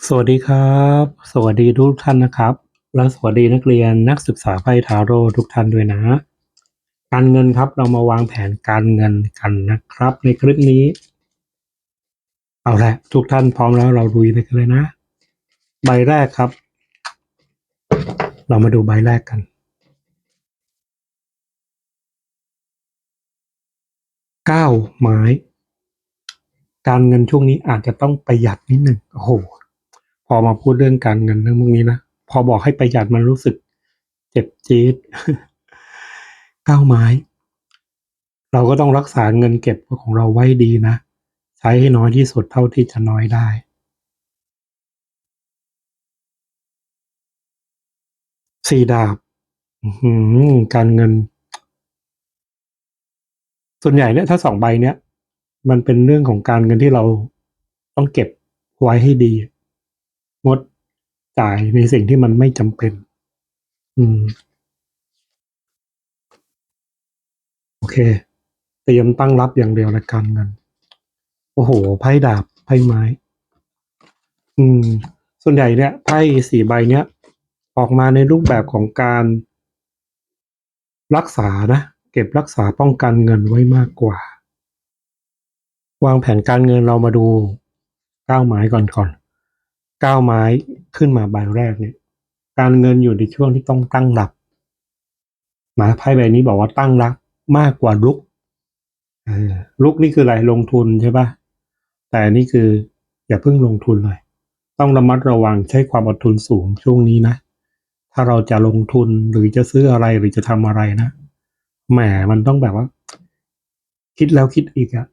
สวัสดีครับ สวัสดีทุกท่านนะครับ และสวัสดีนักเรียนนักศึกษาไพ่ทาโร่ทุกท่านด้วยนะ การเงินครับเรามาวางแผนการเงินกันนะครับ ในคลิปนี้ เอาละทุกท่านพร้อมแล้วเราลุยไปกันเลยนะ ใบแรกครับ เรามาดูใบแรกกัน เก้าไม้ การเงินช่วงนี้อาจจะต้องประหยัดนิดหนึ่งโอ้โห อมาพูดเรื่องการเงินเรื่องพวกนี้นะ พอบอกให้ประหยัดมันรู้สึกเจ็บจี๊ดก้าวไม้ เราก็ต้องรักษาเงินเก็บของเราไว้ดีนะ ใช้ให้น้อยที่สุดเท่าที่จะน้อยได้สี่ดาบการเงิน ส่วนใหญ่เนี่ยถ้าสองใบเนี้ยมันเป็นเรื่องของการเงินที่เราต้องเก็บไว้ให้ดี งดจ่ายในสิ่งที่มันไม่จำเป็น อืม โอเค เตรียมตั้งรับอย่างเดียวละการเงินโอ้โห ไพ่ดาบ ไพ่ไม้ อืม ส่วนใหญ่เนี่ยไพ่สี่ใบเนี้ย ออกมาในรูปแบบของการรักษานะ เก็บรักษาป้องกันเงินไว้มากกว่า วางแผนการเงินเรามาดูเก้าไม้ก่อนก่อน ก้าวไม้ขึ้นมาใบแรกเนี่ย การเงินอยู่ในช่วงที่ต้องตั้งรับนะไพ่ใบนี้บอกว่าตั้งรับมากกว่าลุกลุกนี่คืออะไรลงทุนใช่ปะแต่นี่คืออย่าเพิ่งลงทุนเลย ต้องระมัดระวังใช้ความอดทนสูงช่วงนี้นะ ถ้าเราจะลงทุนหรือจะซื้ออะไรหรือจะทำอะไรนะแหมมันต้องแบบว่า คิดแล้วคิดอีกอะ่ะ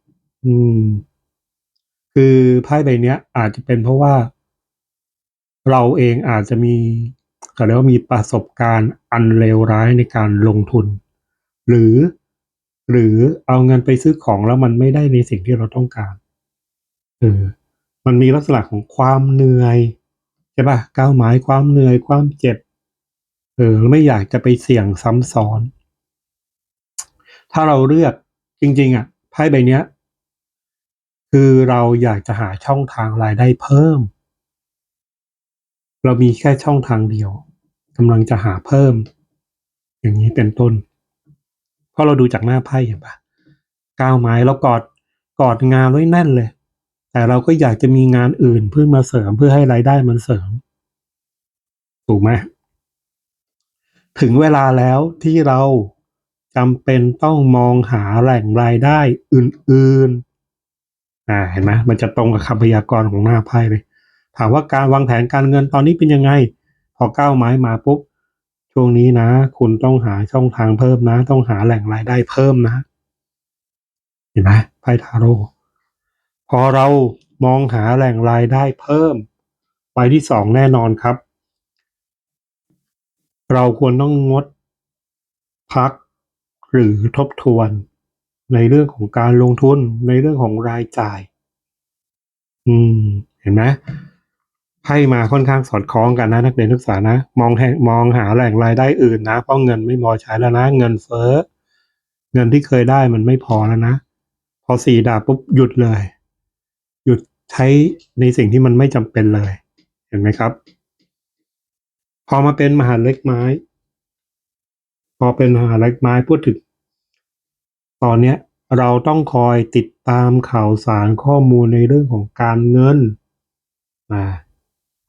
อืม คือไพ่ใบเนี้ย อาจจะเป็นเพราะว่า เราเองอาจจะมีก็เรียกว่ามีประสบการณ์อันเลวร้ายในการลงทุน หรือหรือเอาเงินไปซื้อของแล้วมันไม่ได้ในสิ่งที่เราต้องการเออมันมีลักษณะของความเหนื่อยใช่ปะก้าวไม้ความเหนื่อยความเจ็บเออไม่อยากจะไปเสี่ยงซ้ำซ้อน ถ้าเราเลือกจริง ๆ อะไพ่ใบเนี้ย คือเราอยากจะหาช่องทางรายได้เพิ่ม เรามีแค่ช่องทางเดียว กำลังจะหาเพิ่ม อย่างนี้เป็นต้น เพราะเราดูจากหน้าไพ่เห็นปะก้าวไม้เรากอดกอดงานไว้แน่นเลย แต่เราก็อยากจะมีงานอื่นเพื่อมาเสริมเพื่อให้รายได้มันเสริม ถูกไหมถึงเวลาแล้วที่เราจำเป็นต้องมองหาแหล่งรายได้อื่น ๆ อ่า เห็นไหมมันจะตรงกับคำพยากรณ์ของหน้าไพ่เลย ถามว่าการวางแผนการเงินตอนนี้เป็นยังไง พอก้าวไม้มาปุ๊บช่วงนี้นะ คุณต้องหาช่องทางเพิ่มนะ ต้องหาแหล่งรายได้เพิ่มนะ เห็นไหมไพ่ทาโร่พอเรามองหาแหล่งรายได้เพิ่มใบที่สองแน่นอนครับ เราควรต้องงดพักหรือทบทวน ในเรื่องของการลงทุนในเรื่องของรายจ่าย อืม เห็นไหม ไพ่มาค่อนข้างสอดคล้องกันนะนักเรียนนักศึกษานะ มองแหมองหาแหล่งรายได้อื่นนะ เพราะเงินไม่พอใช้แล้วนะ เงินเฟ้อ เงินที่เคยได้มันไม่พอแล้วนะ พอสี่ดาบปุ๊บหยุดเลย หยุดใช้ในสิ่งที่มันไม่จำเป็นเลย เห็นไหมครับ พอมาเป็นมหาเล็กไม้ พอเป็นมหาเล็กไม้พูดถึงตอนเนี้ยเราต้องคอยติดตามข่าวสารข้อมูลในเรื่องของการเงินอ่า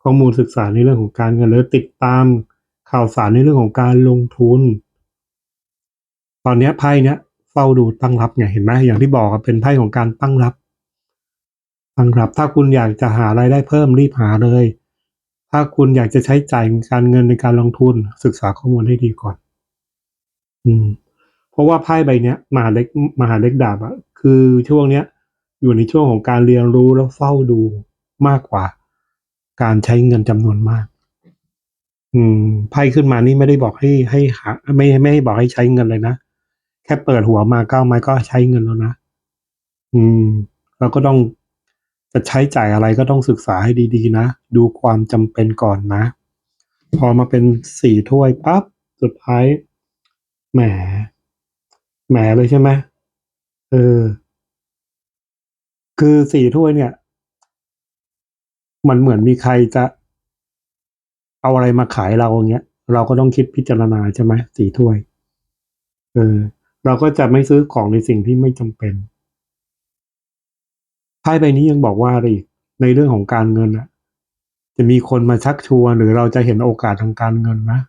ข้อมูลศึกษาในเรื่องของการเงินหรือติดตามข่าวสารในเรื่องของการลงทุน ตอนนี้ไพ่เนี้ยเฝ้าดูตั้งรับไงเห็นไหมอย่างที่บอกเป็นไพ่ของการตั้งรับ ตั้งรับ ถ้าคุณอยากจะหารายได้เพิ่มรีบหาเลย ถ้าคุณอยากจะใช้จ่ายการเงินในการลงทุนศึกษาข้อมูลให้ดีก่อน อืม เพราะว่าไพ่ใบเนี้ยมหาเล็กมหาเล็กดาบอะคือช่วงเนี้ยอยู่ในช่วงของการเรียนรู้แล้วเฝ้าดูมากกว่า การใช้เงินจำนวนมาก อืม ไพ่ขึ้นมานี่ไม่ได้บอกให้ให้หาไม่ไม่ให้บอกให้ใช้เงินเลยนะ แค่เปิดหัวมาเก้าไม้ก็ใช้เงินแล้วนะ อืม เราก็ต้องจะใช้จ่ายอะไรก็ต้องศึกษาให้ดีๆนะ ดูความจำเป็นก่อนนะ พอมาเป็นสี่ถ้วยปั๊บสุดท้ายแหมแหมเลยใช่ไหมเออ คือสี่ถ้วยเนี่ย มันเหมือนมีใครจะเอาอะไรมาขายเราอย่างเงี้ย เราก็ต้องคิดพิจารณาใช่ไหมสี่ถ้วย เออ เราก็จะไม่ซื้อของในสิ่งที่ไม่จำเป็นไพ่ใบนี้ยังบอกว่าอะไรอีกในเรื่องของการเงินอะจะมีคนมาชักชวนหรือเราจะเห็นโอกาสทางการเงินนะ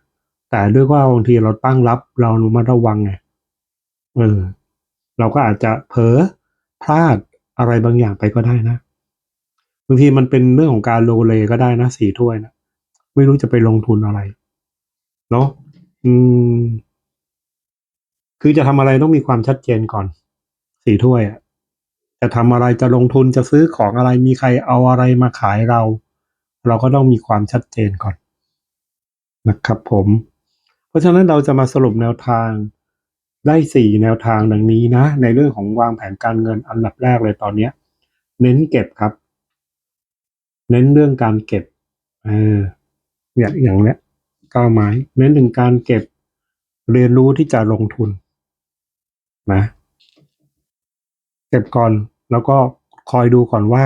แต่ด้วยว่าบางทีเราตั้งรับเราระมัดระวังไงเออ เราก็อาจจะเผลอพลาดอะไรบางอย่างไปก็ได้นะางทีมันเป็นเรื่องของการโลเลก็ได้นะสี่ถ้วยนะไม่รู้จะไปลงทุนอะไรเนาะอืม คือจะทำอะไรต้องมีความชัดเจนก่อนสี่ถ้วยอะจะทำอะไรจะลงทุนจะซื้อของอะไรมีใครเอาอะไรมาขายเรา เราก็ต้องมีความชัดเจนก่อนนะครับผม เพราะฉะนั้นเราจะมาสรุปแนวทางได้สี่แนวทางดังนี้นะ ในเรื่องของวางแผนการเงินอันดับแรกเลยตอนเนี้ยเน้นเก็บครับ เน้นเรื่องการเก็บเอออย่างอย่างเนี้ยก้าวไม้เน้นถึงการเก็บเรียนรู้ที่จะลงทุนนะเก็บก่อนแล้วก็คอยดูก่อนว่า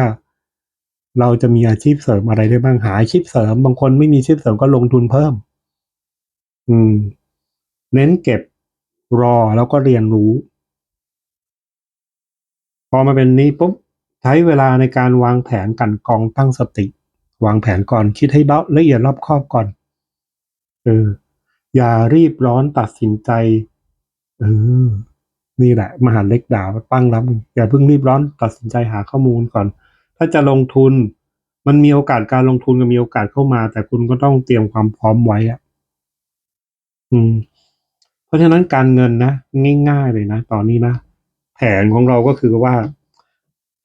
เราจะมีอาชีพเสริมอะไรได้บ้างหาอาชีพเสริม บางคนไม่มีอาชีพเสริมก็ลงทุนเพิ่ม อืม เน้นเก็บรอแล้วก็เรียนรู้ พอมาเป็นนี้ปุ๊บ ช้เวลาในการวางแผนกันกองตั้งสติ วางแผนก่อนคิดให้ละเอียดรอบคอบก่อนเอออย่ารีบร้อนตัดสินใจเออนี่แหละ มหาเล็กดาวตั้งรับอย่าเพิ่งรีบร้อนตัดสินใจหาข้อมูลก่อน ถ้าจะลงทุน มันมีโอกาสการลงทุนก็มีโอกาสเข้ามา แต่คุณก็ต้องเตรียมความพร้อมไว้อะอืม เพราะฉะนั้นการเงินนะง่าย ๆ เลยนะตอนนี้นะแผนของเราก็คือว่า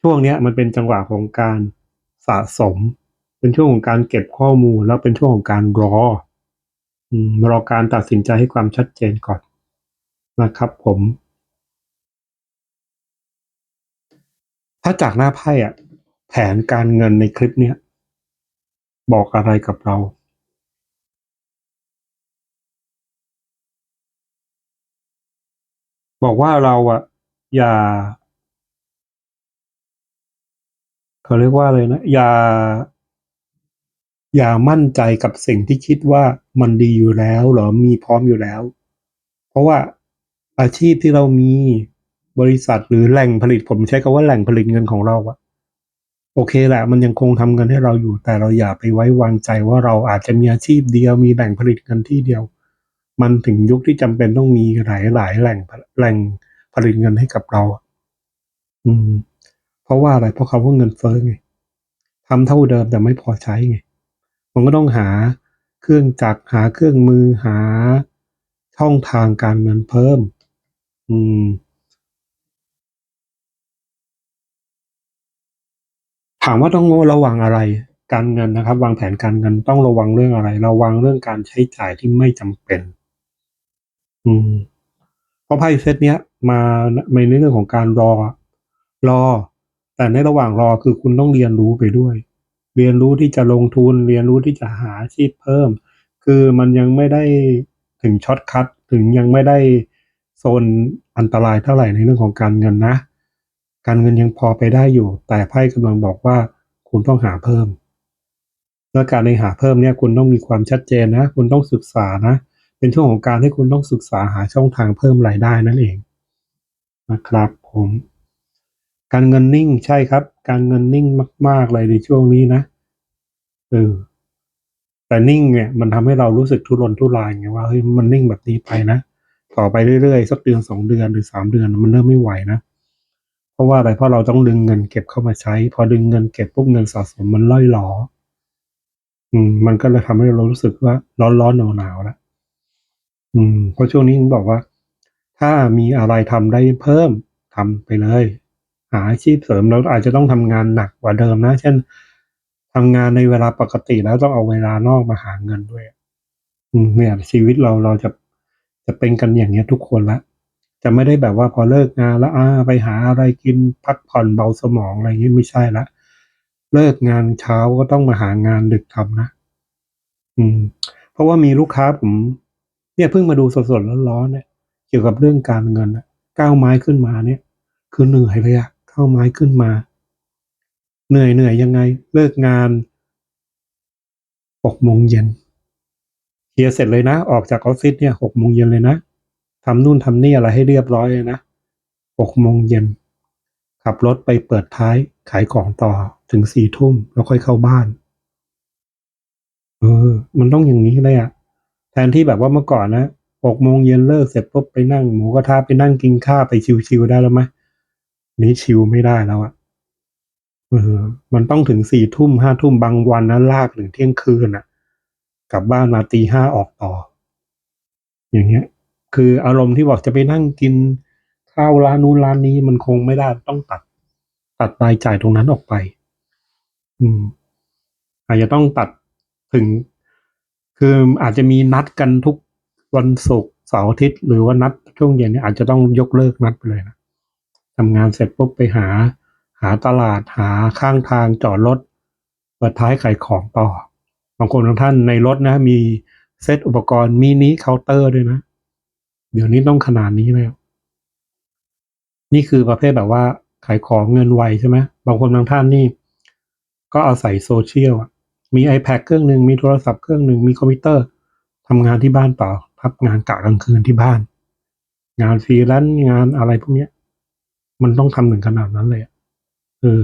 ช่วงเนี้ยมันเป็นจังหวะของการสะสม เป็นช่วงของการเก็บข้อมูล แล้วเป็นช่วงของการรออรอการตัดสินใจให้ความชัดเจนก่อนนะครับผม ถ้าจากหน้าไพ่อะแผนการเงินในคลิปเนี้ยบอกอะไรกับเรา บอกว่าเราอะอย่า เขาเรียกว่าเลยนะอย่า อย่ามั่นใจกับสิ่งที่คิดว่ามันดีอยู่แล้วหรอมีพร้อมอยู่แล้ว เพราะว่าอาชีพที่เรามีบริษัทหรือแหล่งผลิตผมใช้คาว่าแหล่งผลิตเงินของเราอะโอเคแหละมันยังคงทำเงินให้เราอยู่ แต่เราอย่าไปไว้วางใจว่าเราอาจจะมีอาชีพเดียวมีแหล่งผลิตเงินที่เดียว มันถึงยุคที่จำเป็นต้องมีหลายหลายแหล่งแหล่งผลิตเงินให้กับเรา อืม ราะว่าอะไรเพราะคำว่าเงินเฟ้อไงทำเท่าเดิมแต่ไม่พอใช้ไงมันก็ต้องหาเครื่องจักรหาเครื่องมือหาช่องทางการเงินเพิ่ม อืมถามว่าต้องระวังอะไรการเงินนะครับ วางแผนการเงินต้องระวังเรื่องอะไร ระวังเรื่องการใช้จ่ายที่ไม่จำเป็น อืม เพราะไพ่เซตเนี้ย มาในเรื่องของการรอ รอ แต่ในระหว่างรอคือคุณต้องเรียนรู้ไปด้วย เรียนรู้ที่จะลงทุน เรียนรู้ที่จะหาอาชีพเพิ่ม คือมันยังไม่ได้ถึงช็อตคัทถึงยังไม่ได้โซนอันตรายเท่าไหร่ในเรื่องของการเงินนะ การเงินยังพอไปได้อยู่ แต่ไพ่กำลังบอกว่าคุณต้องหาเพิ่มและการในหาเพิ่มเนี่ยคุณต้องมีความชัดเจนนะ คุณต้องศึกษานะ เป็นช่วงของการที่คุณต้องศึกษาหาช่องทางเพิ่มรายได้นั่นเองนะครับผม การเงินนิ่งใช่ครับ การเงินนิ่งมาก ๆ เลยในช่วงนี้นะเออแต่นิ่งเนี่ยมันทำให้เรารู้สึกทุรนทุรายไงว่าเฮ้ยมันนิ่งแบบนี้ไปนะต่อไปเรื่อยๆสักเดือนสองเดือนหรือสามเดือนมันเริ่มไม่ไหวนะเพราะว่าอะไรเพราะเราต้องดึงเงินเก็บเข้ามาใช้ พอดึงเงินเก็บปุ๊บเงินสะสมมันล่อยหลออืม มันก็เลยทำให้เรารู้สึกว่าร้อนร้อนหนาวหนาวแล้วอืมเพราะช่วงนี้ผมบอกว่า ถ้ามีอะไรทำได้เพิ่มทำไปเลย หาอาชีพเสริมเราอาจจะต้องทำงานหนักกว่าเดิมนะ เช่นทำงานในเวลาปกติแล้วต้องเอาเวลานอกมาหาเงินด้วยเนี่ยชีวิตเราเราจะจะเป็นกันอย่างเงี้ยทุกคนละ จะไม่ได้แบบว่าพอเลิกงานแล้วอ่าไปหาอะไรกินพักผ่อนเบาสมองอะไรเงี้ยไม่ใช่ละเลิกงานเช้าก็ต้องมาหางานดึกทำนะ อืม เพราะว่ามีลูกค้าผม เนี่ยเพิ่งมาดูสดๆร้อนๆเนี่ยเกี่ยวกับเรื่องการเงินก้าวไม้ขึ้นมาเนี่ย คือเหนื่อยเลยอะ ก้าไม้ขึ้นมา เหนื่อยเหนื่อยยังไง เลิกงานหกโมงเย็นเคลียร์เสร็จเลยนะ ออกจากออฟฟิศเนี่ยหกโมงเย็นเลยนะทำนู่นทำนี่อะไรให้เรียบร้อยเลยนะหกโมงเย็นขับรถไปเปิดท้ายขายของต่อถึงสี่ทุ่มแล้วค่อยเข้าบ้าน เออ มันต้องอย่างนี้เลยอะแทนที่แบบว่าเมื่อก่อนนะหกโมงเย็นเลิกเสร็จปุ๊บไปนั่งหมูกระทะไปนั่งกินข้าวไปชิวๆได้แล้วไหม นี้ชิวไม่ได้แล้วอะเออมันต้องถึงสี่ทุ่มห้าทุ่มบางวันนะลากถึงเที่ยงคืนอะกลับบ้านมาตีห้าออกต่อ อย่างเงี้ย คืออารมณ์ที่บอกจะไปนั่งกินข้าวร้านนู้นร้านนี้มันคงไม่ได้ต้องตัด ตัดรายจ่ายตรงนั้นออกไป อืม อาจจะต้องตัดถึง คืออาจจะมีนัดกันทุกวันศุกร์เสาร์อาทิตย์หรือว่านัดช่วงเย็นเนี่ยอาจจะต้องยกเลิกนัดไปเลยนะ ทำงานเสร็จปุ๊บไปหา หาตลาดหาข้างทางจอดรถเปิดท้ายขายของต่อบางคนบางท่านในรถนะ มีเซตอุปกรณ์มินิเคาน์เตอร์ด้วยนะ เดี๋ยวนี้ต้องขนาดนี้แล้ว นี่คือประเภทแบบว่าขายของเงินไวใช่ไหมบางคนบางท่านนี่ ก็เอาศัยโซเชียลมี iPad เครื่องหนึ่งมีโทรศัพท์เครื่องหนึ่งมีคอมพิวเตอร์ทำงานที่บ้านต่อทับงานกะกลางคืนที่บ้าน งานฟรีแลนซ์งานอะไรพวกเนี้ย มันต้องทำถึงขนาดนั้นเลยเออ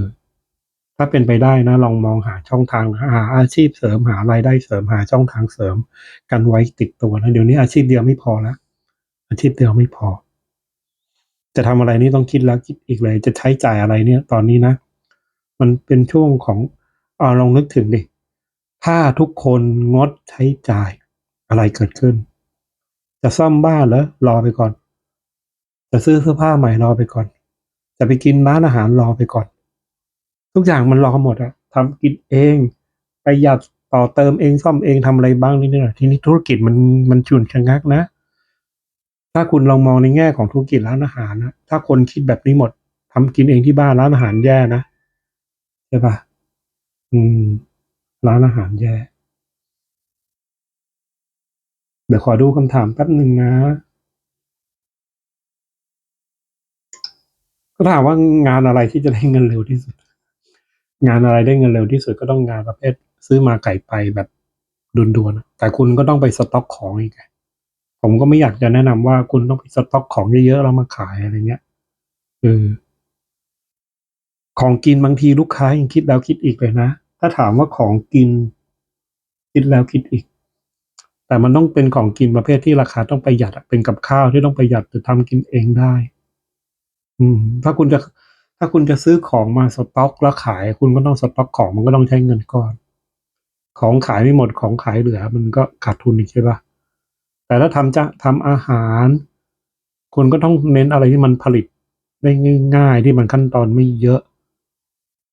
ถ้าเป็นไปได้นะ ลองมองหาช่องทางหาอาชีพเสริมหารายได้เสริมหาช่องทางเสริม กันไว้ติดตัวนะเดี๋ยวนี้อาชีพเดียวไม่พอล้วอาชีพเดียวไม่พอ จะทำอะไรนี่ต้องคิดแล้วคิดอีกเลย จะใช้จ่ายอะไรเนี่ย ตอนนี้นะ มันเป็นช่วงของเอาลองนึกถึงดิถ้าทุกคนงดใช้จ่ายอะไรเกิดขึ้น จะซ่อมบ้านแล้วรอไปก่อน จะซื้อเสื้อผ้าใหม่รอไปก่อน จะไปกินร้านอาหารรอไปก่อน ทุกอย่างมันรอหมดอะทำกินเองประหยัดต่อเติมเองซ่อมเองทำอะไรบ้างนี่เนี่ยทีนี้ธุรกิจมันมันฉุนชะงักนะ ถ้าคุณลองมองในแง่ของธุรกิจร้านอาหารนะถ้าคนคิดแบบนี้หมดทำกินเองที่บ้านร้านอาหารแย่นะใช่ปะอืม ร้านอาหารแย่เดี๋ยวขอดูคำถามแป๊บหนึ่งนะ ก็ถามว่างานอะไรที่จะได้เงินเร็วที่สุด งานอะไรได้เงินเร็วที่สุดก็ต้องงานประเภทซื้อมาไก่ไปแบบด่วนๆแต่คุณก็ต้องไปสต็อกของอีกผมก็ไม่อยากจะแนะนำว่าคุณต้องไปสต็อกของเยอะๆแล้วมาขายอะไรเงี้ยเออของกินบางทีลูกค้ายังคิดแล้วคิดอีกเลยนะ ถ้าถามว่าของกิน คิดแล้วคิดอีก แต่มันต้องเป็นของกินประเภทที่ราคาต้องประหยัดเป็นกับข้าวที่ต้องประหยัดจะทำกินเองได้ อืม ถ้าคุณจะ ถ้าคุณจะซื้อของมาสต็อกแล้วขาย คุณก็ต้องสต็อกของมันก็ต้องใช้เงินก่อน ของขายไม่หมดของขายเหลือ มันก็ขาดทุนอีกใช่ปะแต่ถ้าทำจะทำอาหาร คุณก็ต้องเน้นอะไรที่มันผลิตได้ง่าย ๆ ที่มันขั้นตอนไม่เยอะ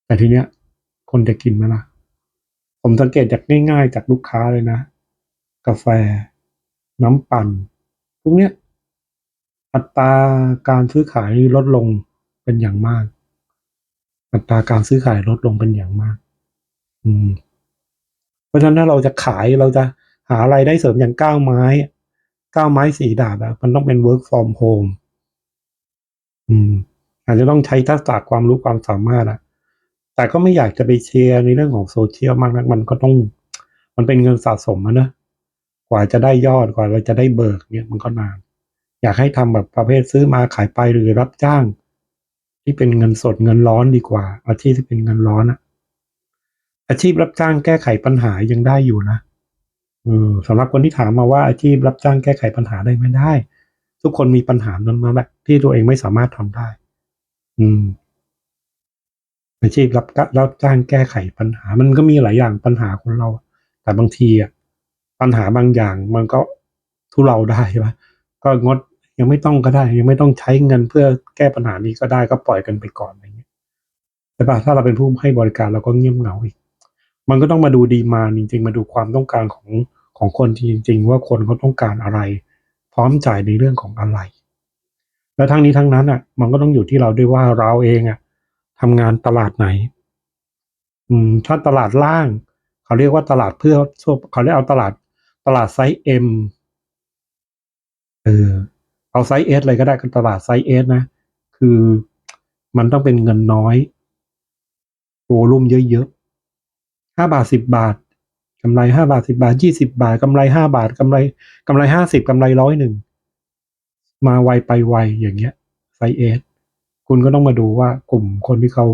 แต่ทีเนี้ย คนจะกินไหมล่ะ ผมสังเกตจากง่าย ๆ จากลูกค้าเลยนะ กาแฟ น้ำปั่นพวกเนี้ย อัตราการซื้อขายลดลงเป็นอย่างมาก อัตราการซื้อขายลดลงเป็นอย่างมาก อืม เพราะฉะนั้นถ้าเราจะขายเราจะหาไรายได้เสริมอย่างก้าวไม้ก้าวไม้สีดาบอะมันต้องเป็น work from home อืม อาจจะต้องใช้ทักษะความรู้ความสามารถอะแต่ก็ไม่อยากจะไปเชียร์ในเรื่องของโซเชียลมากนักมันก็ต้อง มันเป็นเงินสะสมอะนะกว่าจะได้ยอดกว่าเราจะได้เบิกเนี่ยมันก็นาน อยากให้ทำแบบประเภทซื้อมาขายไปหรือรับจ้าง ที่เป็นเงินสดเงินร้อนดีกว่า อาชีพที่เป็นเงินร้อนอะอาชีพรับจ้างแก้ไขปัญหายังได้อยู่นะเออสำหรับคนที่ถามมาว่าอาชีพรับจ้างแก้ไขปัญหาได้ไม่ได้ ทุกคนมีปัญหานั้นมาแหละที่ตัวเองไม่สามารถทำได้ อืม อาชีพรับรับจ้างแก้ไขปัญหา มันก็มีหลายอย่างปัญหาคนเรา แต่บางทีอะปัญหาบางอย่างมันก็ทุเราได้ใช่ไหมก็งด ยังไม่ต้องก็ได้ ยังไม่ต้องใช้เงินเพื่อแก้ปัญหานี้ก็ได้ก็ปล่อยกันไปก่อนอะไรเงี้ยใช่ปะถ้าเราเป็นผู้ให้บริการเราก็เงียบเหงาอีก มันก็ต้องมาดูดีมาจริง ๆ มาดูความต้องการของของคนจริง ๆ ว่าคนเขาต้องการอะไร พร้อมจ่ายในเรื่องของอะไร แล้วทั้งนี้ทั้งนั้นอะ มันก็ต้องอยู่ที่เราด้วยว่าเราเองอะทำงานตลาดไหน อืม ถ้าตลาดล่าง เขาเรียกว่าตลาดเพื่อเขาเรียกเอาตลาดตลาดไซส์เอ็มเออ เอาไซส์เอสเลยก็ได้กันตลาดไซส์เอสนะ คือมันต้องเป็นเงินน้อยโวลุ่มเยอะๆห้าบาทสิบบาทเำไรห้าบาทสิบาทยี่สิบาทกำไรห้าบาทกำไรกำไรห้าสิบกำไรร้อยหนึ่งมาไวไปไวอย่างเงี้ยไซเอสคุณก็ต้องมาดูว่ากลุ่มคนที่เขา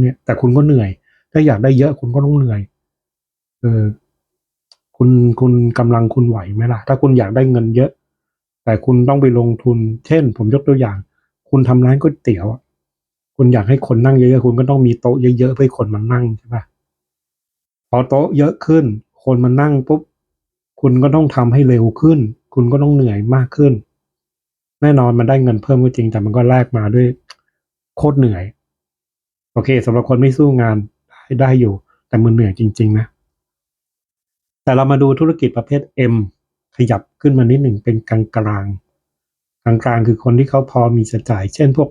เนี่ย แต่คุณก็เหนื่อย ถ้าอยากได้เยอะคุณก็ต้องเหนื่อยเออคุณคุณกำลังคุณไหวไหมล่ะ ถ้าคุณอยากได้เงินเยอะ แต่คุณต้องไปลงทุน เช่น ผมยกตัวอย่าง คุณทำร้านก๋วยเตี๋ยว คุณอยากให้คนนั่งเยอะๆ คุณก็ต้องมีโต๊ะเยอะๆเพื่อให้คนมันนั่งใช่ปะพอโต๊ะเยอะขึ้น คนมันนั่งปุ๊บ คุณก็ต้องทำให้เร็วขึ้น คุณก็ต้องเหนื่อยมากขึ้น แน่นอนมันได้เงินเพิ่มก็จริง แต่มันก็แลกมาด้วยโคตรเหนื่อย โอเคสำหรับคนไม่สู้งานได้ได้อยู่ แต่มันเหนื่อยจริง ๆ นะ แต่เรามาดูธุรกิจประเภท M ขยับ ขึ้นมานิดหนึ่งเป็นกลางกลางกลางกลางคือคนที่เขาพอมีจะจ่าย เช่นพวก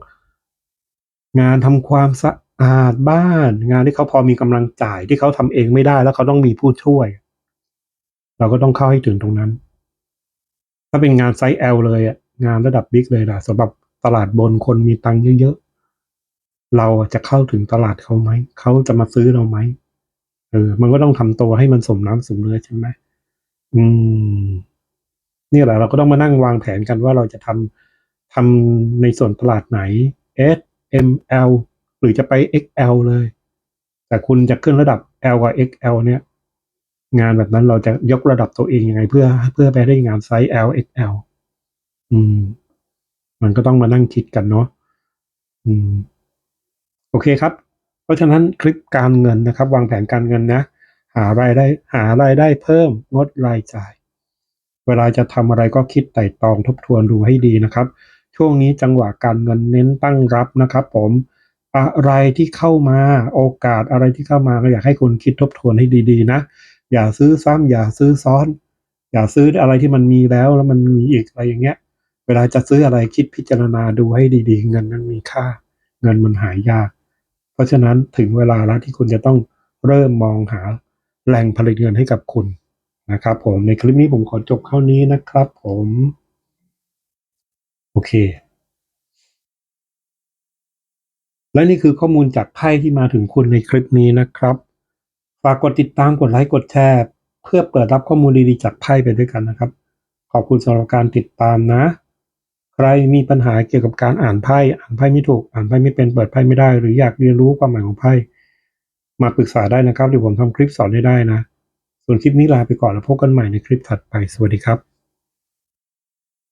งานทำความสะอาดบ้าน งานที่เขาพอมีกำลังจ่ายที่เขาทำเองไม่ได้ แล้วเขาต้องมีผู้ช่วย เราก็ต้องเข้าให้ถึงตรงนั้น ถ้าเป็นงานไซส์ L เลยอะงานระดับบิ๊กเลยนะสำหรับตลาดบนคนมีตังค์เยอะๆเราจะเข้าถึงตลาดเขาไหมเขาจะมาซื้อเราไหมเออ มันก็ต้องทำตัวให้มันสมน้ำสมเนื้อใช่ไหมอืม นี่แหละเราก็ต้องมานั่งวางแผนกันว่าเราจะทำทำในส่วนตลาดไหน S M L หรือจะไป XL เลย แต่คุณจะขึ้นระดับ L กับ XL เนี่ยงานแบบนั้นเราจะยกระดับตัวเองยังไง เพื่อเพื่อไปได้งานไซส์ L XL อืม มันก็ต้องมานั่งคิดกันเนาะอืม โอเคครับ เพราะฉะนั้นคลิปการเงินนะครับ วางแผนการเงินนะ หารายได้ หารายได้เพิ่มงดรายจ่าย เวลาจะทำอะไรก็คิดไต่ตองทบทวนดูให้ดีนะครับ ช่วงนี้จังหวะการเงินเน้นตั้งรับนะครับ ผมอะไรที่เข้ามาโอกาสอะไรที่เข้ามาก็อยากให้คุณคิดทบทวนให้ดีๆนะ อย่าซื้อซ้ำอย่าซื้อซ้อน อย่าซื้ออะไรที่มันมีแล้วแล้วมันมีอีกอะไรอย่างเงี้ย เวลาจะซื้ออะไรคิดพิจารณาดูให้ดีๆ เงินนั้นมีค่า เงินมันหายาก เพราะฉะนั้นถึงเวลาแล้วที่คุณจะต้องเริ่มมองหาแหล่งผลิตเงินให้กับคุณ นะครับผมในคลิปนี้ผมขอจบเท่านี้นะครับผม โอเค และนี่คือข้อมูลจากไพ่ที่มาถึงคุณในคลิปนี้นะครับ ฝากกดติดตามกดไลค์กดแชร์ เพื่อเปิดรับข้อมูลดีๆจากไพ่ไปด้วยกันนะครับ ขอบคุณสำหรับการติดตามนะ ใครมีปัญหาเกี่ยวกับการอ่านไพ่อ่านไพ่ไม่ถูกอ่านไพ่ไม่เป็นเปิดไพ่ไม่ได้ หรืออยากเรียนรู้ความหมายของไพ่มาปรึกษาได้นะครับเดี๋ยวผมทำคลิปสอนให้ได้นะ ส่วนคลิปนี้ลาไปก่อนแล้วพบกันใหม่ในคลิปถัดไป สวัสดีครับ